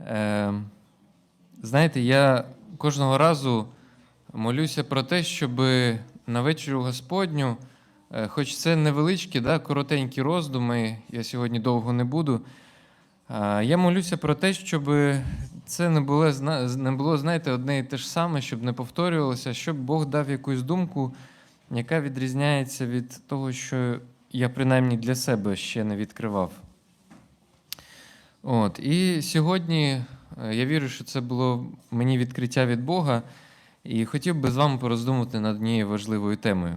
Е, знаєте, я кожного разу молюся про те, щоб на вечерю Господню, е, хоч це невеличкі, да, коротенькі роздуми, я сьогодні довго не буду. Я молюся про те, щоб це не було, не було, знаєте, одне і те ж саме, щоб не повторювалося, щоб Бог дав якусь думку, яка відрізняється від того, що я принаймні для себе ще не відкривав. От, і сьогодні е, я вірю, що це було мені відкриття від Бога, і хотів би з вами пороздумати над однією важливою темою.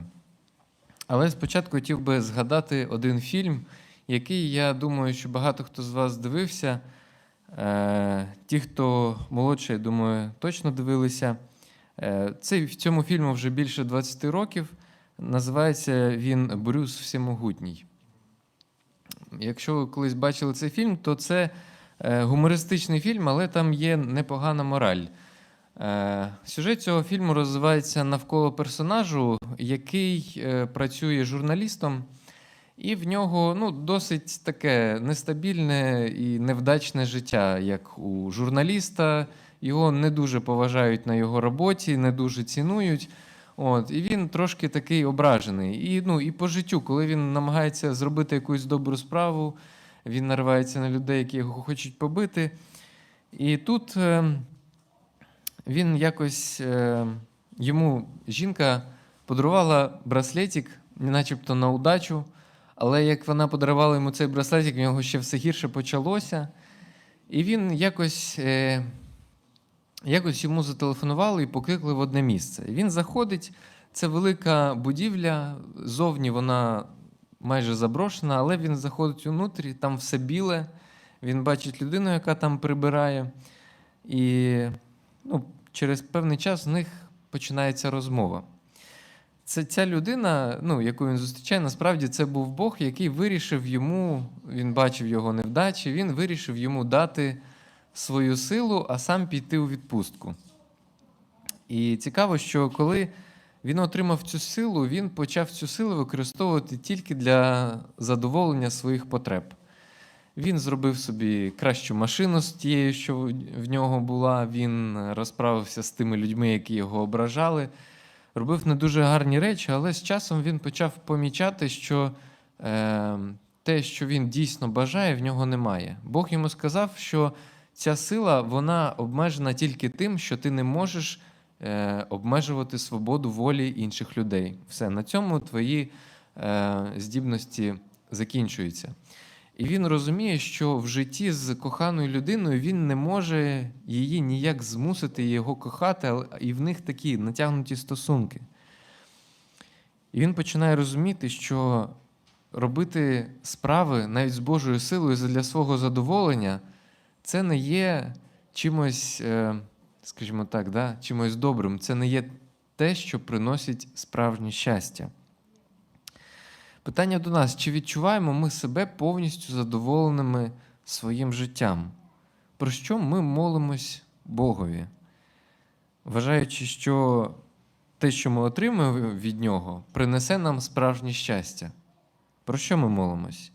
Але спочатку хотів би згадати один фільм, який я думаю, що багато хто з вас дивився. Е, Ті, хто молодший, я думаю, точно дивилися. Е, Цей, в цьому фільму вже більше 20 років. Називається він Брюс Всемогутній. Якщо ви колись бачили цей фільм, то це е, гумористичний фільм, але там є непогана мораль. Е, Сюжет цього фільму розвивається навколо персонажу, який е, працює журналістом, і в нього ну, досить таке нестабільне і невдачне життя, як у журналіста. Його не дуже поважають на його роботі, не дуже цінують. От, і він трошки такий ображений. І, ну, і по життю, коли він намагається зробити якусь добру справу, він наривається на людей, які його хочуть побити. І тут е, він якось е, йому жінка подарувала браслетик, начебто на удачу. Але як вона подарувала йому цей браслетик, в нього ще все гірше почалося. І він якось. Е, Якось йому зателефонували і покликали в одне місце. Він заходить, це велика будівля, зовні вона майже заброшена, але він заходить внутрі, там все біле, він бачить людину, яка там прибирає. І ну, через певний час в них починається розмова. Це ця людина, ну, яку він зустрічає, насправді це був Бог, який вирішив йому, він бачив його невдачі, він вирішив йому дати свою силу, а сам піти у відпустку. І цікаво, що коли він отримав цю силу, він почав цю силу використовувати тільки для задоволення своїх потреб. Він зробив собі кращу машину з тією, що в нього була. Він розправився з тими людьми, які його ображали. Робив не дуже гарні речі, але з часом він почав помічати, що е, те, що він дійсно бажає, в нього немає. Бог йому сказав, що ця сила вона обмежена тільки тим, що ти не можеш е, обмежувати свободу волі інших людей. Все, на цьому твої е, здібності закінчуються. І він розуміє, що в житті з коханою людиною він не може її ніяк змусити його кохати, але- і в них такі натягнуті стосунки. І він починає розуміти, що робити справи навіть з Божою силою для свого задоволення це не є чимось, е, скажімо так, да, чимось добрим. Це не є те, що приносить справжнє щастя. Питання до нас: чи відчуваємо ми себе повністю задоволеними своїм життям? Про що ми молимось Богові? Вважаючи, що те, що ми отримуємо від Нього, принесе нам справжнє щастя. Про що ми молимось?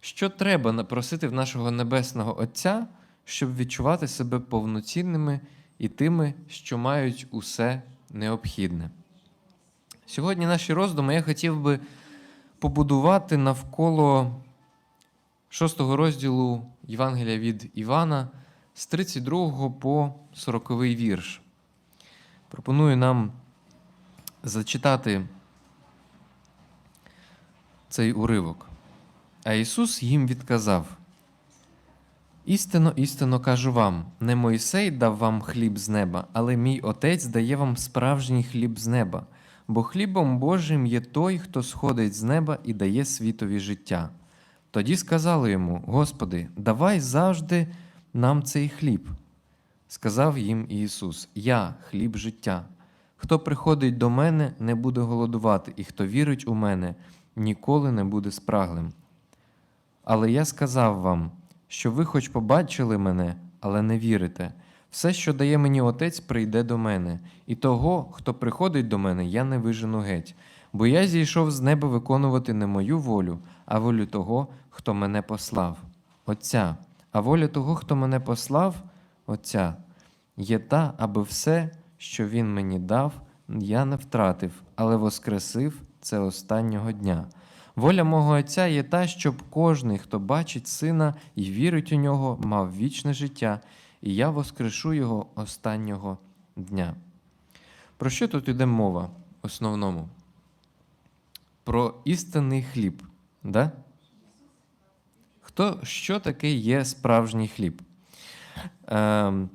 Що треба напросити в нашого Небесного Отця, щоб відчувати себе повноцінними і тими, що мають усе необхідне? Сьогодні наші роздуми я хотів би побудувати навколо шостого розділу Євангелія від Івана з 32 по 40 вірш. Пропоную нам зачитати цей уривок. А Ісус їм відказав: Істинно, істинно кажу вам: не Мойсей дав вам хліб з неба, але мій Отець дає вам справжній хліб з неба, бо хлібом Божим є той, хто сходить з неба і дає світові життя. Тоді сказали йому: Господи, давай завжди нам цей хліб. Сказав їм Ісус: Я хліб життя. Хто приходить до мене, не буде голодувати, і хто вірить у мене, ніколи не буде спраглим. Але я сказав вам, що ви хоч побачили мене, але не вірите. Все, що дає мені Отець, прийде до мене, і того, хто приходить до мене, я не вижену геть. Бо я зійшов з неба виконувати не мою волю, а волю того, хто мене послав. Отця, а воля того, хто мене послав, Отця є та, аби все, що Він мені дав, я не втратив, але воскресив це останнього дня. Воля мого Отця є та, щоб кожний, хто бачить сина і вірить у нього, мав вічне життя, і я воскрешу його останнього дня. Про що тут йде мова в основному? Про істинний хліб. Да? Хто, що таке є справжній хліб? Ем,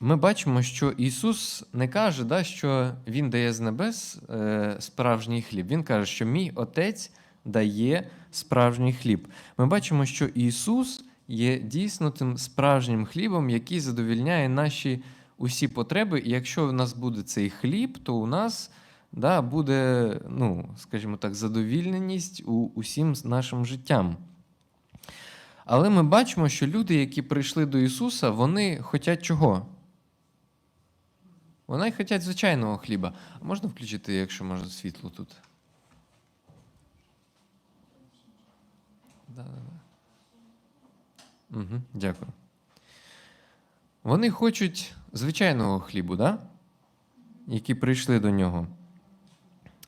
ми бачимо, що Ісус не каже, да, що Він дає з небес е, справжній хліб. Він каже, що мій Отець дає справжній хліб. Ми бачимо, що Ісус є дійсно тим справжнім хлібом, який задовільняє наші усі потреби. І якщо в нас буде цей хліб, то у нас да, буде, ну, скажімо так, задовільненість у усім нашим життям. Але ми бачимо, що люди, які прийшли до Ісуса, вони хочуть чого? Вони хочуть звичайного хліба. А можна включити, якщо може, світло тут? Да, да, да. Угу, дякую. Вони хочуть звичайного хлібу, да? які прийшли до нього.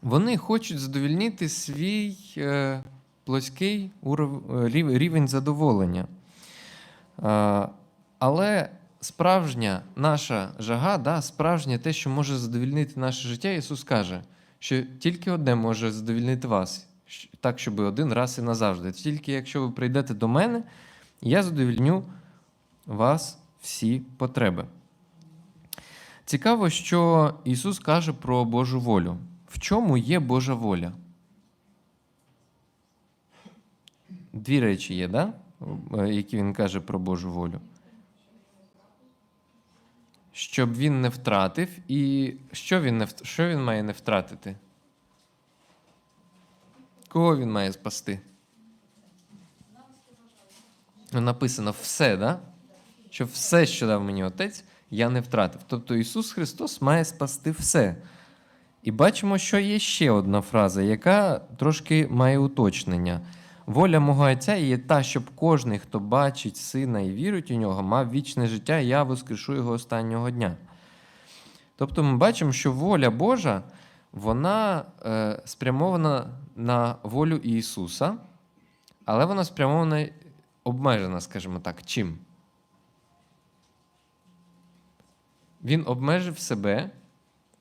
Вони хочуть задовільнити свій е, плоский е, рівень задоволення. Е, але справжня наша жага, да, справжнє те, що може задовільнити наше життя, Ісус каже, що тільки одне може задовільнити вас, так, щоб один раз і назавжди. Тільки якщо ви прийдете до мене, я задовільню вас всі потреби. Цікаво, що Ісус каже про Божу волю. В чому є Божа воля? Дві речі є, да? Е, які він каже про Божу волю. Щоб він не втратив, і що він, не що він має не втратити? Кого він має спасти? Ну, Написано все, да? Що все, що дав мені отець, я не втратив. Тобто Ісус Христос має спасти все. І бачимо, що є ще одна фраза, яка трошки має уточнення. Воля мого Отця є та, щоб кожний, хто бачить сина і вірить у нього, мав вічне життя, і я воскрешу його останнього дня. Тобто ми бачимо, що воля Божа вона е, спрямована на волю Ісуса, але вона спрямована обмежена, скажімо так, чим? Він обмежив себе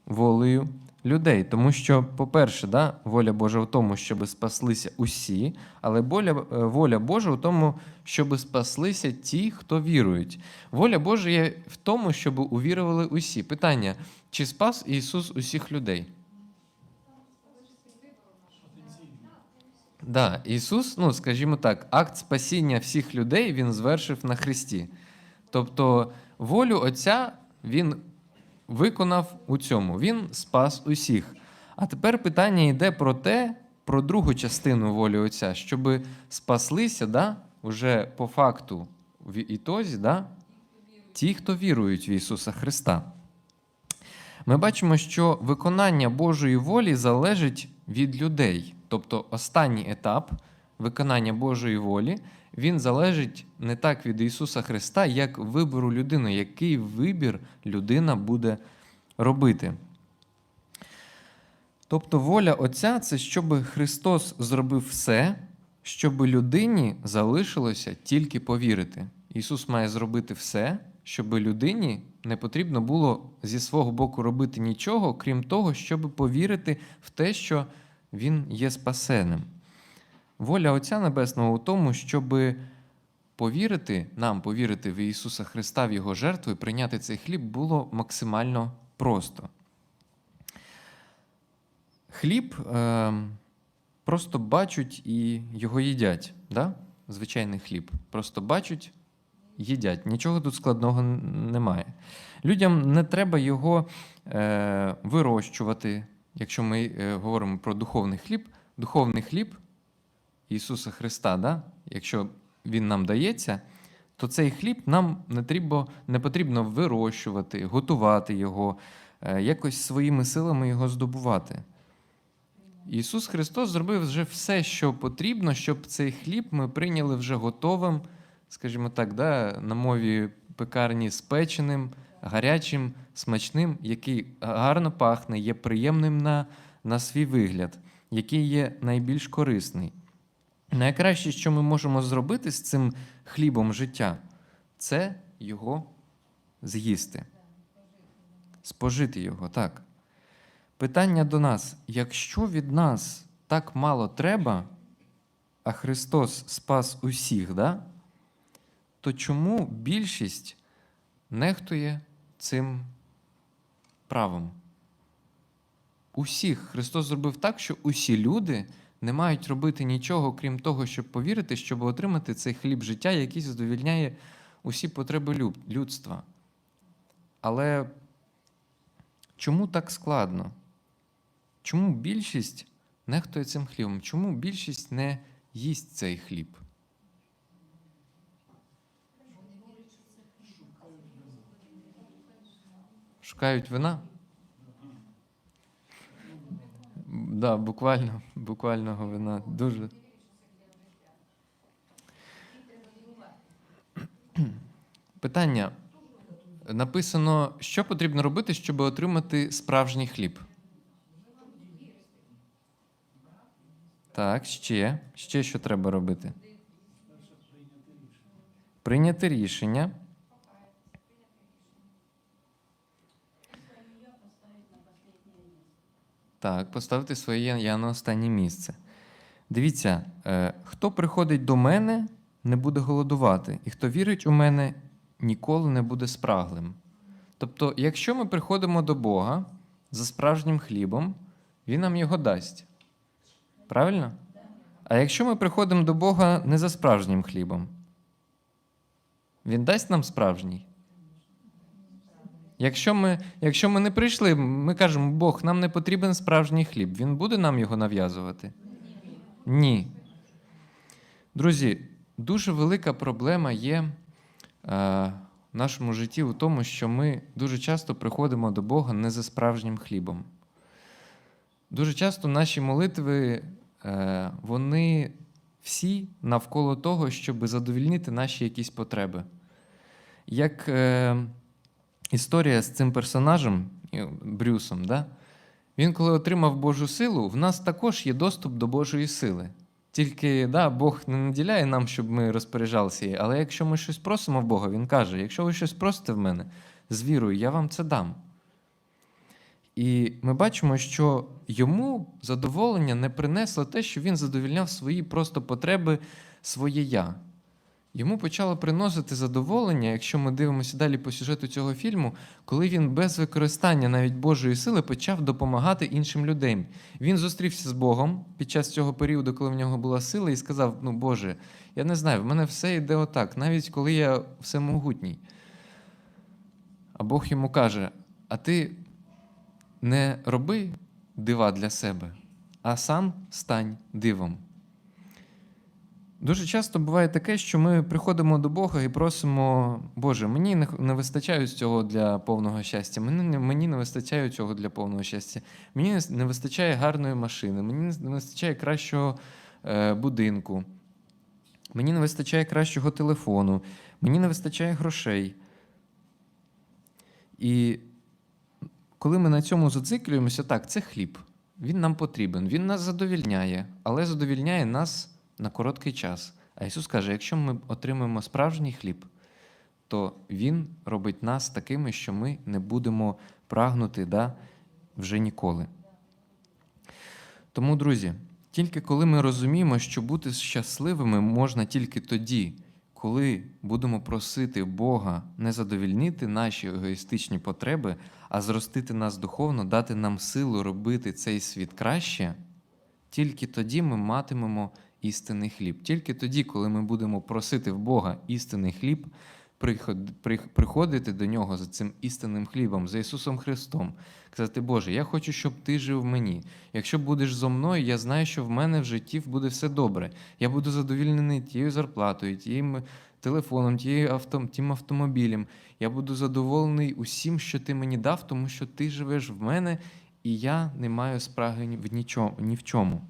волею людей. Тому що, по-перше, да, воля Божа в тому, щоб спаслися усі, але воля, е, воля Божа в тому, щоб спаслися ті, хто вірують. Воля Божа є в тому, щоб увірували усі. Питання: чи спас Ісус усіх людей? Да, Ісус, ну скажімо так, акт спасіння всіх людей Він звершив на Христі. Тобто волю Отця Він виконав у цьому. Він спас усіх. А тепер питання йде про те, про другу частину волі Отця, щоб спаслися, да, уже по факту в ітозі, да, ті, хто вірують в Ісуса Христа. Ми бачимо, що виконання Божої волі залежить від людей. Тобто останній етап виконання Божої волі, він залежить не так від Ісуса Христа, як вибору людини, який вибір людина буде робити. Тобто воля Отця це щоб Христос зробив все, щоб людині залишилося тільки повірити. Ісус має зробити все, щоб людині не потрібно було зі свого боку робити нічого, крім того, щоб повірити в те, що Він є спасеним. Воля Отця Небесного у тому, щоб повірити, нам повірити в Ісуса Христа, в Його жертву і прийняти цей хліб було максимально просто. Хліб е, просто бачать і його їдять. Да? Звичайний хліб. Просто бачать, їдять. Нічого тут складного немає. Людям не треба його е, вирощувати. Якщо ми е, говоримо про духовний хліб, духовний хліб Ісуса Христа, да? якщо Він нам дається, то цей хліб нам не, треба, не потрібно вирощувати, готувати його, е, якось своїми силами його здобувати. Ісус Христос зробив вже все, що потрібно, щоб цей хліб ми прийняли вже готовим, скажімо так, да, на мові пекарні спеченим, гарячим, смачним, який гарно пахне, є приємним на, на свій вигляд, який є найбільш корисний. Найкраще, що ми можемо зробити з цим хлібом життя, це його з'їсти. Спожити його, так. Питання до нас: якщо від нас так мало треба, а Христос спас усіх, да? то чому більшість нехтує цим правом? Усіх Христос зробив так, що усі люди не мають робити нічого, крім того, щоб повірити, щоб отримати цей хліб життя, який задовільняє усі потреби людства. Але чому так складно? Чому більшість нехтує цим хлібом? Чому більшість не їсть цей хліб? Шукають вина? Да, буквально, буквального вина. Дуже. Питання. Написано, що потрібно робити, щоб отримати справжній хліб? Так, ще. Ще що треба робити? Прийняти рішення. Так, поставити своє я на останнє місце. Дивіться, е, хто приходить до мене, не буде голодувати, і хто вірить у мене, ніколи не буде спраглим. Тобто, якщо ми приходимо до Бога за справжнім хлібом, Він нам його дасть. Правильно? А якщо ми приходимо до Бога не за справжнім хлібом, Він дасть нам справжній? Якщо ми, якщо ми не прийшли, ми кажемо, Бог, нам не потрібен справжній хліб, Він буде нам його нав'язувати? Ні. Друзі, дуже велика проблема є е, в нашому житті у тому, що ми дуже часто приходимо до Бога не за справжнім хлібом. Дуже часто наші молитви, е, вони всі навколо того, щоб задовільнити наші якісь потреби. Як е, історія з цим персонажем, е, Брюсом, да? він, коли отримав Божу силу, в нас також є доступ до Божої сили. Тільки да, Бог не наділяє нам, щоб ми розпоряджалися. Але якщо ми щось просимо в Бога, Він каже: якщо ви щось просите в мене з вірою, я вам це дам. І ми бачимо, що йому задоволення не принесло те, що він задовільняв свої просто потреби, своє я. Йому почало приносити задоволення, якщо ми дивимося далі по сюжету цього фільму, коли він без використання навіть Божої сили почав допомагати іншим людям. Він зустрівся з Богом під час цього періоду, коли в нього була сила, і сказав: Ну, Боже, я не знаю, в мене все йде отак, навіть коли я всемогутній. А Бог йому каже: А ти не роби дива для себе, а сам стань дивом. Дуже часто буває таке, що ми приходимо до Бога і просимо, Боже, мені не, вистачає цього для повного щастя, мені, не- вистачає цього для повного щастя, мені не, вистачає гарної машини, мені не вистачає кращого е, будинку, мені не вистачає кращого телефону, мені не вистачає грошей. І коли ми на цьому зациклюємося, так, це хліб. Він нам потрібен, він нас задовільняє, але задовільняє нас на короткий час. А Ісус каже: якщо ми отримаємо справжній хліб, то Він робить нас такими, що ми не будемо прагнути да, вже ніколи. Тому, друзі, тільки коли ми розуміємо, що бути щасливими можна тільки тоді, коли будемо просити Бога не задовільнити наші егоїстичні потреби, а зростити нас духовно, дати нам силу робити цей світ краще, тільки тоді ми матимемо істинний хліб. Тільки тоді, коли ми будемо просити в Бога істинний хліб, приход- приходити до нього за цим істинним хлібом, за Ісусом Христом, казати, Боже, я хочу, щоб Ти жив мені. Якщо будеш зо мною, я знаю, що в мене в житті буде все добре. Я буду задовільнений тією зарплатою, тією телефоном, авто, тим автомобілем. Я буду задоволений усім, що ти мені дав, тому що ти живеш в мене, і я не маю спраги в нічому, ні в чому.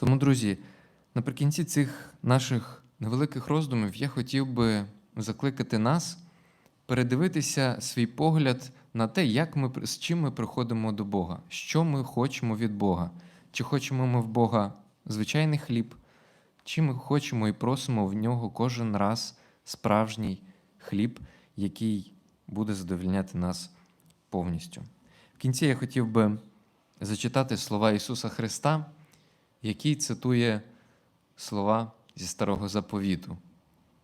Тому, друзі, наприкінці цих наших невеликих роздумів я хотів би закликати нас передивитися свій погляд на те, як ми, з чим ми приходимо до Бога, що ми хочемо від Бога. Чи хочемо ми в Бога звичайний хліб, чи ми хочемо і просимо в нього кожен раз справжній хліб, який буде задовольняти нас повністю. В кінці я хотів би зачитати слова Ісуса Христа, який цитує слова зі Старого Заповіту.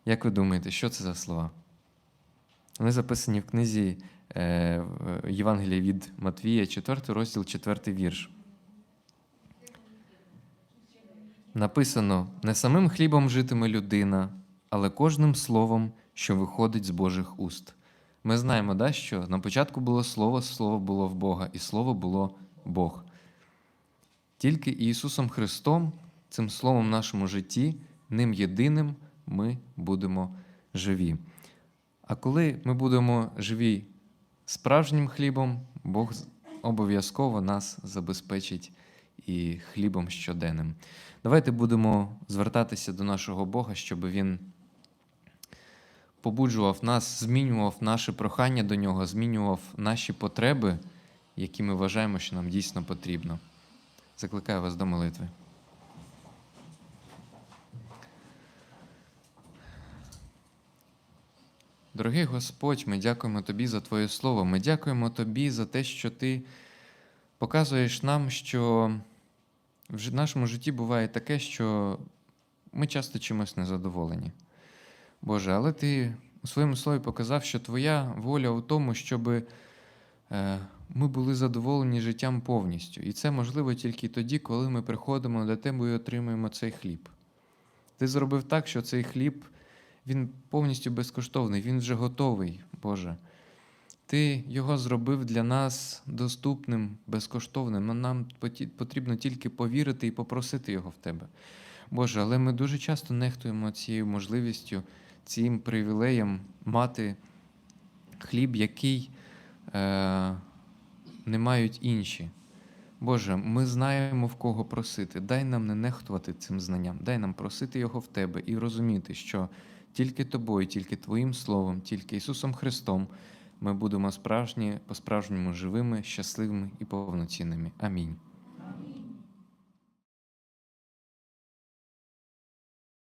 Як ви думаєте, що це за слова? Вони записані в книзі е, Євангелія від Матвія, 4 розділ, 4 вірш. Написано: не самим хлібом житиме людина, але кожним словом, що виходить з Божих уст. Ми знаємо, да, що на початку було слово, слово було в Бога, і слово було Бог. Тільки Ісусом Христом, цим словом в нашому житті, ним єдиним ми будемо живі. А коли ми будемо живі справжнім хлібом, Бог обов'язково нас забезпечить і хлібом щоденним. Давайте будемо звертатися до нашого Бога, щоб Він побуджував нас, змінював наше прохання до нього, змінював наші потреби, які ми вважаємо, що нам дійсно потрібно. Закликаю вас до молитви. Дорогий Господь, ми дякуємо Тобі за Твоє Слово. Ми дякуємо Тобі за те, що Ти показуєш нам, що в нашому житті буває таке, що ми часто чимось незадоволені. Боже, але Ти у своєму слові показав, що Твоя воля у тому, щоб ми були задоволені життям повністю. І це можливо тільки тоді, коли ми приходимо до Тебе і отримуємо цей хліб. Ти зробив так, що цей хліб він повністю безкоштовний, він вже готовий, Боже. Ти його зробив для нас доступним, безкоштовним. Нам потрібно тільки повірити і попросити його в Тебе. Боже, але ми дуже часто нехтуємо цією можливістю, цим привілеєм мати хліб, який е, не мають інші. Боже, ми знаємо в кого просити. Дай нам не нехтувати цим знанням, дай нам просити його в Тебе і розуміти, що тільки тобою, тільки Твоїм Словом, тільки Ісусом Христом ми будемо справжні, по-справжньому живими, щасливими і повноцінними. Амінь.